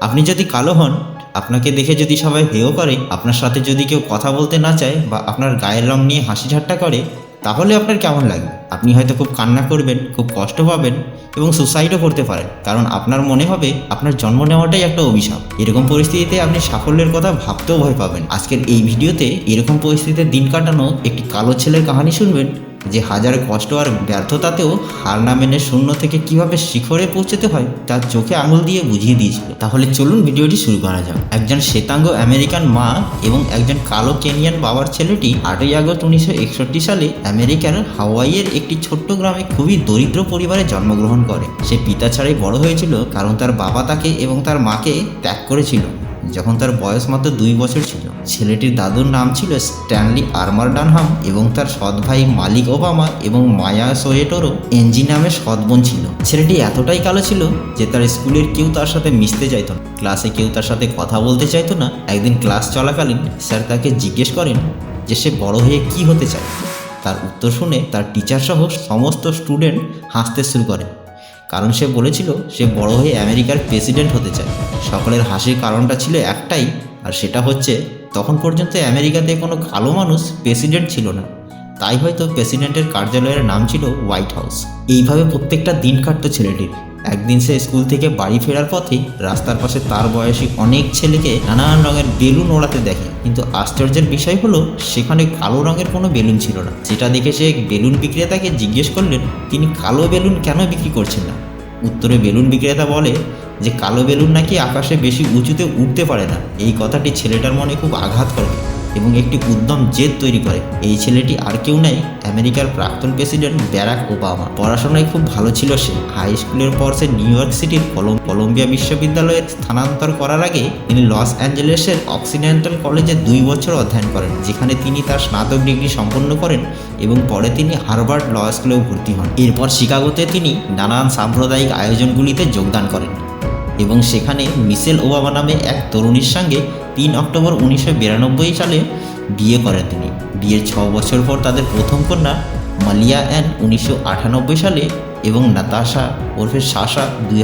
আপনি যদি কালো হন, আপনাকে দেখে যদি সবাই হেয় করে, আপনার সাথে যদি কেউ কথা বলতে না চায় বা আপনার গায়ের রং নিয়ে হাসি ঠাট্টা করে, তাহলে আপনার কেমন লাগবে আপনি হয়তো খুব কান্না করবেন, খুব কষ্ট পাবেন এবং সুসাইডও করতে পারেন। কারণ আপনার মনে হবে আপনার জন্ম নেওয়াটাই একটা অভিশাপ। এরকম পরিস্থিতিতে আপনি সাফল্যের কথা ভাবতেও ভয় পাবেন। আজকের এই ভিডিওতে এরকম পরিস্থিতিতে দিন কাটানো একটি কালো ছেলের কাহিনী শুনবেন। যে হাজার কষ্ট আর ব্যর্থতাতেও হার না মেনে শূন্য থেকে কীভাবে শিখরে পৌঁছতে হয়, তার চোখে আঙুল দিয়ে বুঝিয়ে দিয়েছিল। তাহলে চলুন ভিডিওটি শুরু করা যাক। একজন শ্বেতাঙ্গ আমেরিকান মা এবং একজন কালো কেনিয়ান বাবার ছেলেটি আটই আগস্ট উনিশশো একষট্টি সালে আমেরিকার হাওয়াইয়ের একটি ছোট্ট গ্রামে খুবই দরিদ্র পরিবারে জন্মগ্রহণ করে। সে পিতা ছাড়াই বড় হয়েছিল, কারণ তার বাবা তাকে এবং তার মাকে ত্যাগ করেছিল। যখন তার বয়স মাত্র দুই বছর ছিল, ছেলেটির দাদুর নাম ছিল স্ট্যানলি আর্মার ডানহাম এবং তার সৎ ভাই মালিক ওবামা এবং মায়া সোয়েটোরও এনজি নামে সৎ বোন ছিল। ছেলেটি এতটাই কালো ছিল যে তার স্কুলের কেউ তার সাথে মিশতে চাইতো না। ক্লাসে কেউ তার সাথে কথা বলতে চাইতো না। একদিন ক্লাস চলাকালীন স্যার তাকে জিজ্ঞেস করেন যে সে বড় হয়ে কি হতে চায়। তার উত্তর শুনে তার টিচার সহ সমস্ত স্টুডেন্ট হাসতে শুরু করে। কারণ সে বলেছিল সে বড় হয়ে আমেরিকার প্রেসিডেন্ট হতে চায়। সকলের হাসির কারণটা ছিল একটাই, আর সেটা হচ্ছে তখন পর্যন্ত আমেরিকাতে কোনো কালো মানুষ প্রেসিডেন্ট ছিল না। তাই হয়তো প্রেসিডেন্টের কার্যালয়ের নাম ছিল হোয়াইট হাউস। এইভাবে প্রত্যেকটা দিন কাটতো ছেলেটির। একদিন সে স্কুল থেকে বাড়ি ফেরার পথে রাস্তার পাশে তার বয়সী অনেক ছেলেকে নানান রঙের বেলুন ওড়াতে দেখে। কিন্তু আশ্চর্যের বিষয় হলো, সেখানে কালো রঙের কোনো বেলুন ছিল না। যেটা দেখে সে বেলুন বিক্রেতাকে জিজ্ঞেস করলেন, তিনি কালো বেলুন কেন বিক্রি করছেন না? উত্তরে বেলুন বিক্রেতা বলে, যে কালো বেলুন নাকি আকাশে বেশি উঁচুতে উঠতে পারে না। এই কথাটি ছেলেটার মনে খুব আঘাত করে। এবং একটি উদ্যম জেদ তৈরি করে। এই ছেলেটি আর কেউ নাই, আমেরিকার প্রাক্তন প্রেসিডেন্ট ব্যারাক ওবামা। পড়াশোনায় খুব ভালো ছিল সে। হাই স্কুলের পর সে নিউ ইয়র্ক সিটির কলম কলম্বিয়া বিশ্ববিদ্যালয়ে স্থানান্তর করার আগে তিনি লস অ্যাঞ্জেলেসের অক্সিডেন্টাল কলেজে দুই বছর অধ্যয়ন করেন, যেখানে তিনি তার স্নাতক ডিগ্রি সম্পন্ন করেন এবং পরে তিনি হার্ভার্ড ল স্কুলেও ভর্তি হন। এরপর শিকাগোতে তিনি নানান সাম্প্রদায়িক আয়োজনগুলিতে যোগদান করেন এবং সেখানে মিশেল ওবামা নামে এক তরুণীর সঙ্গে তিন অক্টোবর উনিশশো বিরানব্বই সালে বিয়ে করেন তিনি। বিয়ের ছ বছর পর তাদের প্রথম কন্যা মালিয়া অ্যান উনিশশো আটানব্বই সালে এবং নাতাশা ওরফে সাশা দুই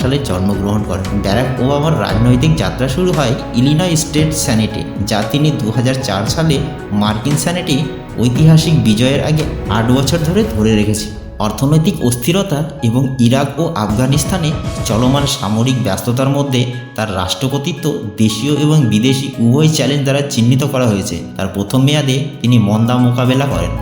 সালে জন্মগ্রহণ করেন। ব্যারাক ওবামার রাজনৈতিক যাত্রা শুরু হয় ইলিনয় স্টেট সেনেটে, যা তিনি দু হাজার চার সালে মার্কিন সেনেটে ঐতিহাসিক বিজয়ের আগে আট বছর ধরে ধরে রেখেছে অর্থনৈতিক অস্থিরতা এবং ইরাক ও আফগানিস্তানে চলমান সামরিক ব্যস্ততার মধ্যে তার রাষ্ট্রপতিত্ব দেশীয় এবং বিদেশি উভয় চ্যালেঞ্জ দ্বারা চিহ্নিত করা হয়েছে। তার প্রথম মেয়াদে তিনি মন্দা মোকাবেলা করেন,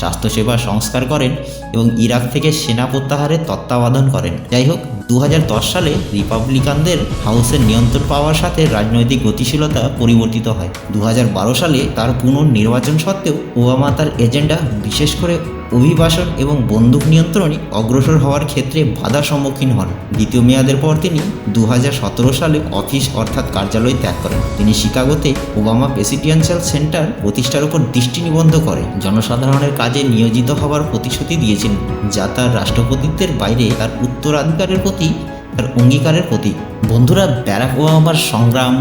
স্বাস্থ্যসেবা সংস্কার করেন এবং ইরাক থেকে সেনা প্রত্যাহারের তত্ত্বাবধান করেন। যাই হোক দু হাজার দশ সালে রিপাবলিকানদের হাউসের নিয়ন্ত্রণ পাওয়ার সাথে রাজনৈতিক গতিশীলতা পরিবর্তিত হয়। দু হাজার বারো সালে তার পুনর্নির্বাচন সত্ত্বেও ওবামা তার এজেন্ডা বিশেষ করে অভিবাসন এবং বন্দুক নিয়ন্ত্রণে অগ্রসর হওয়ার ক্ষেত্রে বাধার সম্মুখীন হন। দ্বিতীয় মেয়াদের পর তিনি দু হাজার সতেরো সালে অফিস অর্থাৎ কার্যালয় ত্যাগ করেন। তিনি শিকাগোতে ওবামা প্রেসিডেন্সিয়াল সেন্টার প্রতিষ্ঠার উপর দৃষ্টি নিবন্ধ করে। জনসাধারণের কাজে নিয়োজিত হওয়ার প্রতিশ্রুতি দিয়েছেন যা তার রাষ্ট্রপতিত্বের বাইরে তার উত্তরাধিকারের প্রতি তার অঙ্গীকারের প্রতীক। বন্ধুরা, ব্যারাক ওবামার সংগ্রাম,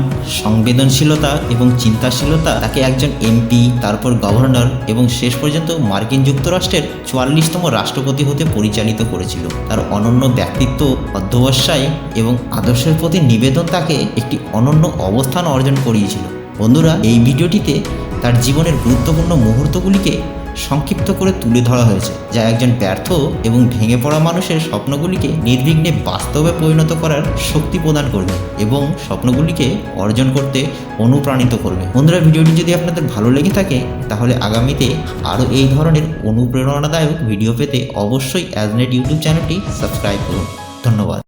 সংবেদনশীলতা এবং চিন্তাশীলতা তাকে একজন এমপি তারপর গভর্নর এবং শেষ পর্যন্ত মার্কিন যুক্তরাষ্ট্রের চুয়াল্লিশতম রাষ্ট্রপতি হতে পরিচালিত করেছিল। তার অনন্য ব্যক্তিত্ব, অধ্যবসায় এবং আদর্শের প্রতি নিবেদন তাকে একটি অনন্য অবস্থান অর্জন করিয়েছিল। বন্ধুরা, এই ভিডিওটিতে তার জীবনের গুরুত্বপূর্ণ মুহূর্তগুলিকে সংক্ষিপ্ত করে তুলে ধরা হয়েছে, যা একজন ব্যর্থ এবং ভেঙে পড়া মানুষের স্বপ্নগুলিকে নির্বিঘ্নে বাস্তবে পরিণত করার শক্তি প্রদান করবে এবং স্বপ্নগুলিকে অর্জন করতে অনুপ্রাণিত করবে। বন্ধুরা, ভিডিওটি যদি আপনাদের ভালো লেগে থাকে, তাহলে আগামীতে আরও এই ধরনের অনুপ্রেরণাদায়ক ভিডিও পেতে অবশ্যই অ্যাজনেট ইউটিউব চ্যানেলটি সাবস্ক্রাইব করুন। ধন্যবাদ।